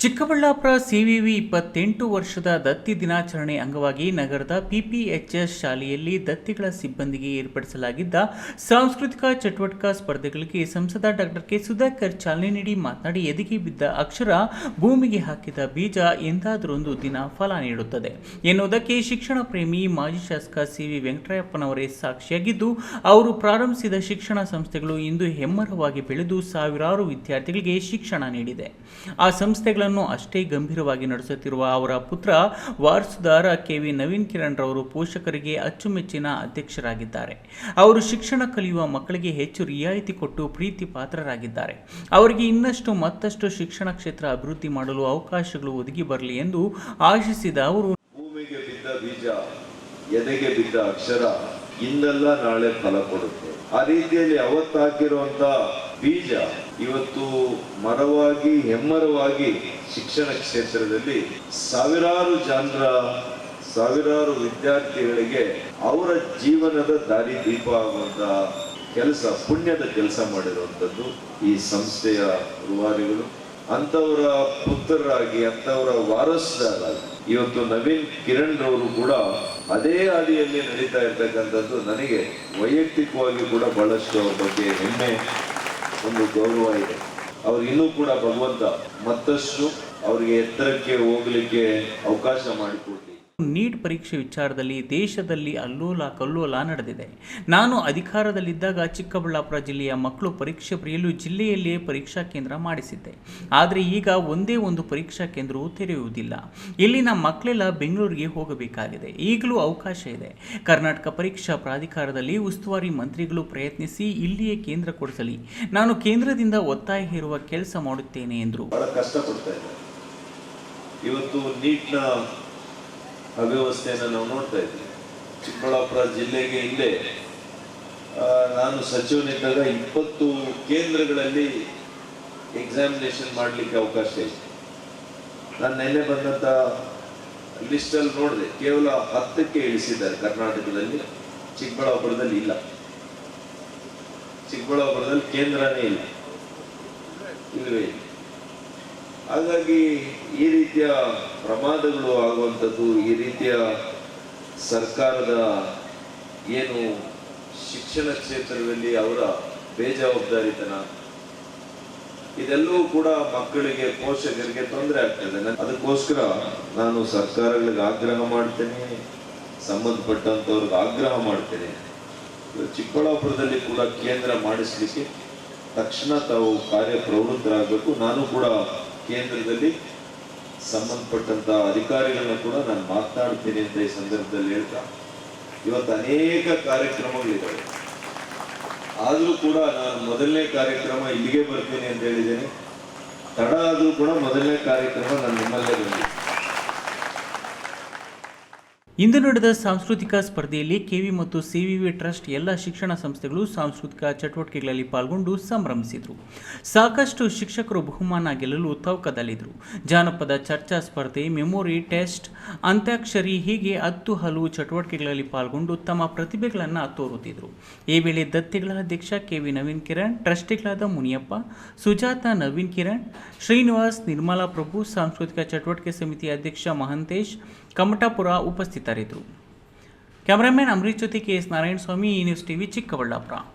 Chikkaballapur CVV ಇಪ್ಪತ್ತೆಂಟು ವರ್ಷದ ದತ್ತಿ ದಿನಾಚರಣೆ ಅಂಗವಾಗಿ ನಗರದ ಪಿಪಿಎಚ್ಎಸ್ ಶಾಲೆಯಲ್ಲಿ ದತ್ತಿಗಳ ಸಿಬ್ಬಂದಿಗೆ ಏರ್ಪಡಿಸಲಾಗಿದ್ದ ಸಾಂಸ್ಕೃತಿಕ ಚಟುವಟಿಕಾ ಸ್ಪರ್ಧೆಗಳಿಗೆ ಸಂಸದ ಡಾಕ್ಟರ್ ಕೆ ಸುಧಾಕರ್ ಚಾಲನೆ ನೀಡಿ ಮಾತನಾಡಿ ಎದೆಗೆ ಬಿದ್ದ ಅಕ್ಷರ ಭೂಮಿಗೆ ಹಾಕಿದ ಬೀಜ ಎಂದಾದರೊಂದು ದಿನ ಫಲ ನೀಡುತ್ತದೆ. ಎನ್ನುವುದಕ್ಕೆ ಶಿಕ್ಷಣ ಪ್ರೇಮಿ ಮಾಜಿ ಶಾಸಕ ಸಿ ವಿ ವೆಂಕಟರಪ್ಪನವರೇ ಸಾಕ್ಷಿಯಾಗಿದ್ದು, ಅವರು ಪ್ರಾರಂಭಿಸಿದ ಶಿಕ್ಷಣ ಸಂಸ್ಥೆಗಳು ಇಂದು ಹೆಮ್ಮರವಾಗಿ ಬೆಳೆದು ಸಾವಿರಾರು ವಿದ್ಯಾರ್ಥಿಗಳಿಗೆ ಶಿಕ್ಷಣ ನೀಡಿದೆ. ಆ ಸಂಸ್ಥೆಗಳನ್ನು ಅಷ್ಟೇ ಗಂಭೀರವಾಗಿ ನಡೆಸುತ್ತಿರುವ ಅವರ ಪುತ್ರ ವಾರಸುದಾರ ಕೆ ವಿ ನವೀನ್ ಕಿರಣ್ ರವರು ಪೋಷಕರಿಗೆ ಅಚ್ಚುಮೆಚ್ಚಿನ ಅಧ್ಯಕ್ಷರಾಗಿದ್ದಾರೆ. ಅವರು ಶಿಕ್ಷಣ ಕಲಿಯುವ ಮಕ್ಕಳಿಗೆ ಹೆಚ್ಚು ರಿಯಾಯಿತಿ ಕೊಟ್ಟು ಪ್ರೀತಿ ಪಾತ್ರರಾಗಿದ್ದಾರೆ. ಅವರಿಗೆ ಇನ್ನಷ್ಟು ಮತ್ತಷ್ಟು ಶಿಕ್ಷಣ ಕ್ಷೇತ್ರ ಅಭಿವೃದ್ಧಿ ಮಾಡಲು ಅವಕಾಶಗಳು ಒದಗಿ ಬರಲಿ ಎಂದು ಆಶಿಸಿದ ಅವರು, ಭೂಮಿಗೆ ಬಿದ್ದ ಬೀಜ, ಎದೆಗೆ ಬಿದ್ದ ಅಕ್ಷರ ಇಂದಲ್ಲ ನಾಳೆ ಫಲ ಕೊಡುತ್ತೆ. ಆ ರೀತಿಯಲ್ಲಿ ಅವತ್ತು ಹಾಕಿರುವಂತ ಬೀಜ ಇವತ್ತು ಮರವಾಗಿ, ಹೆಮ್ಮರವಾಗಿ ಶಿಕ್ಷಣ ಕ್ಷೇತ್ರದಲ್ಲಿ ಸಾವಿರಾರು ಜನರ, ಸಾವಿರಾರು ವಿದ್ಯಾರ್ಥಿಗಳಿಗೆ ಅವರ ಜೀವನದ ದಾರಿ ದೀಪ ಆಗುವಂತ ಕೆಲಸ, ಪುಣ್ಯದ ಕೆಲಸ ಮಾಡಿರುವಂಥದ್ದು ಈ ಸಂಸ್ಥೆಯ ರೂವಾರಿಗಳು. ಅಂತವರ ಪುತ್ರರಾಗಿ ಅಂಥವರ ವಾರಸ್ದಾರಾಗಿ ಇವತ್ತು ನವೀನ್ ಕಿರಣ್ ರವರು ಕೂಡ ಅದೇ ಹಾದಿಯಲ್ಲಿ ನಡೀತಾ ಇರ್ತಕ್ಕಂಥದ್ದು ನನಗೆ ವೈಯಕ್ತಿಕವಾಗಿ ಕೂಡ ಬಹಳಷ್ಟು ಅವ್ರ ಬಗ್ಗೆ ಹೆಮ್ಮೆ, ಒಂದು ಗೌರವ ಇದೆ. ಅವ್ರು ಇನ್ನೂ ಕೂಡ ಭಗವಂತ ಮತ್ತಷ್ಟು ಅವರಿಗೆ ಎತ್ತರಕ್ಕೆ ಹೋಗ್ಲಿಕ್ಕೆ ಅವಕಾಶ ಮಾಡಿಕೊಡ್ಲಿ ನೀಟ್ ಪರೀಕ್ಷೆ ವಿಚಾರದಲ್ಲಿ ದೇಶದಲ್ಲಿ ಅಲ್ಲೋಲ ಕಲ್ಲೋಲ ನಡೆದಿದೆ. ನಾನು ಅಧಿಕಾರದಲ್ಲಿದ್ದಾಗ ಚಿಕ್ಕಬಳ್ಳಾಪುರ ಜಿಲ್ಲೆಯ ಮಕ್ಕಳು ಪರೀಕ್ಷೆ ಬರೆಯಲು ಜಿಲ್ಲೆಯಲ್ಲಿಯೇ ಪರೀಕ್ಷಾ ಕೇಂದ್ರ ಮಾಡಿಸಿದ್ದೆ. ಆದರೆ ಈಗ ಒಂದೇ ಒಂದು ಪರೀಕ್ಷಾ ಕೇಂದ್ರವು ತೆರೆಯುವುದಿಲ್ಲ. ಇಲ್ಲಿನ ಮಕ್ಕಳೆಲ್ಲ ಬೆಂಗಳೂರಿಗೆ ಹೋಗಬೇಕಾಗಿದೆ. ಈಗಲೂ ಅವಕಾಶ ಇದೆ. ಕರ್ನಾಟಕ ಪರೀಕ್ಷಾ ಪ್ರಾಧಿಕಾರದಲ್ಲಿ ಉಸ್ತುವಾರಿ ಮಂತ್ರಿಗಳು ಪ್ರಯತ್ನಿಸಿ ಇಲ್ಲಿಯೇ ಕೇಂದ್ರ ಕೊಡಿಸಲಿ. ನಾನು ಕೇಂದ್ರದಿಂದ ಒತ್ತಾಯ ಹೇರುವ ಕೆಲಸ ಮಾಡುತ್ತೇನೆ ಎಂದರು. ಅವ್ಯವಸ್ಥೆಯನ್ನು ನಾವು ನೋಡ್ತಾ ಇದ್ದೀವಿ ಚಿಕ್ಕಬಳ್ಳಾಪುರ ಜಿಲ್ಲೆಗೆ ಹಿಂದೆ ನಾನು ಸಚಿವನಿದ್ದಾಗ ಇಪ್ಪತ್ತು ಕೇಂದ್ರಗಳಲ್ಲಿ ಎಕ್ಸಾಮಿನೇಷನ್ ಮಾಡಲಿಕ್ಕೆ ಅವಕಾಶ ಇತ್ತು ನಾನು ನೆನ್ನೆ ಬಂದಂತ ಲಿಸ್ಟಲ್ಲಿ ನೋಡಿದೆ. ಕೇವಲ ಹತ್ತಕ್ಕೆ ಇಳಿಸಿದ್ದಾರೆ ಕರ್ನಾಟಕದಲ್ಲಿ, ಚಿಕ್ಕಬಳ್ಳಾಪುರದಲ್ಲಿ ಇಲ್ಲ. ಚಿಕ್ಕಬಳ್ಳಾಪುರದಲ್ಲಿ ಕೇಂದ್ರನೇ ಇಲ್ಲ. ಇಲ್ಲವೇ ಇಲ್ಲ. ಹಾಗಾಗಿ ಈ ರೀತಿಯ ಪ್ರಮಾದಗಳು ಆಗುವಂಥದ್ದು, ಈ ರೀತಿಯ ಸರ್ಕಾರದ ಏನು ಶಿಕ್ಷಣ ಕ್ಷೇತ್ರದಲ್ಲಿ ಅವರ ಬೇಜವಾಬ್ದಾರಿತನ, ಇದೆಲ್ಲವೂ ಕೂಡ ಮಕ್ಕಳಿಗೆ ಪೋಷಕರಿಗೆ ತೊಂದರೆ ಆಗ್ತದೆ. ಅದಕ್ಕೋಸ್ಕರ ನಾನು ಸರ್ಕಾರಗಳಿಗೆ ಆಗ್ರಹ ಮಾಡ್ತೇನೆ, ಸಂಬಂಧಪಟ್ಟಂತವ್ರಿಗೆ ಆಗ್ರಹ ಮಾಡ್ತೇನೆ. ಚಿಕ್ಕಬಳ್ಳಾಪುರದಲ್ಲಿ ಕೂಡ ಕೇಂದ್ರ ಮಾಡಿಸ್ಲಿಕ್ಕೆ ತಕ್ಷಣ ತಾವು ಕಾರ್ಯ ಪ್ರವೃತ್ತರಾಗಬೇಕು ನಾನು ಕೂಡ ಕೇಂದ್ರದಲ್ಲಿ ಸಂಬಂಧಪಟ್ಟಂತಹ ಅಧಿಕಾರಿಗಳನ್ನ ಕೂಡ ನಾನು ಮಾತನಾಡ್ತೀನಿ ಅಂತ ಈ ಸಂದರ್ಭದಲ್ಲಿ ಹೇಳ್ತಾ, ಇವತ್ತು ಅನೇಕ ಕಾರ್ಯಕ್ರಮಗಳಿದ್ದಾವೆ. ಆದರೂ ಕೂಡ ನಾನು ಮೊದಲನೇ ಕಾರ್ಯಕ್ರಮ ಇಲ್ಲಿಗೆ ಬರ್ತೇನೆ ಅಂತ ಹೇಳಿದ್ದೇನೆ. ತಡ ಆದರೂ ಕೂಡ ಮೊದಲನೇ ಕಾರ್ಯಕ್ರಮ ನಾನು ನಿಮ್ಮಲ್ಲೇ ಬಂದಿದ್ದೆ ಇಂದು ನಡೆದ ಸಾಂಸ್ಕೃತಿಕ ಸ್ಪರ್ಧೆಯಲ್ಲಿ ಕೆವಿ ಮತ್ತು ಸಿವಿವಿ ಟ್ರಸ್ಟ್ ಎಲ್ಲ ಶಿಕ್ಷಣ ಸಂಸ್ಥೆಗಳು ಸಾಂಸ್ಕೃತಿಕ ಚಟುವಟಿಕೆಗಳಲ್ಲಿ ಪಾಲ್ಗೊಂಡು ಸಂಭ್ರಮಿಸಿದರು. ಸಾಕಷ್ಟು ಶಿಕ್ಷಕರು ಬಹುಮಾನ ಗೆಲ್ಲಲು ತವಕದಲ್ಲಿದ್ದರು ಜಾನಪದ ಚರ್ಚಾ ಸ್ಪರ್ಧೆ, ಮೆಮೊರಿ ಟೆಸ್ಟ್ ಅಂತ್ಯಾಕ್ಷರಿ ಹೀಗೆ ಹತ್ತು ಹಲವು ಚಟುವಟಿಕೆಗಳಲ್ಲಿ ಪಾಲ್ಗೊಂಡು ತಮ್ಮ ಪ್ರತಿಭೆಗಳನ್ನು ತೋರುತ್ತಿದ್ದರು. ಈ ವೇಳೆ ದತ್ತಿಗಳ ಅಧ್ಯಕ್ಷ ಕೆ. ವಿ. ನವೀನ್ ಕಿರಣ್, ಟ್ರಸ್ಟಿಗಳಾದ ಮುನಿಯಪ್ಪ, ಸುಜಾತ ನವೀನ್ ಕಿರಣ್, ಶ್ರೀನಿವಾಸ್ ನಿರ್ಮಲಾ ಪ್ರಭು, ಸಾಂಸ್ಕೃತಿಕ ಚಟುವಟಿಕೆ ಸಮಿತಿ ಅಧ್ಯಕ್ಷ ಮಹಂತೇಶ್, ಕಮಟಾಪುರ ಉಪಸ್ಥಿತರಿದ್ದರು. ಕ್ಯಾಮರಾಮನ್ ಅಂಬರೀಶ್ ಜೊತೆ ಕೆ. ಎಸ್. ನಾರಾಯಣಸ್ವಾಮಿ, ಈ ನ್ಯೂಸ್ ಟಿವಿ ಚಿಕ್ಕಬಳ್ಳಾಪುರ.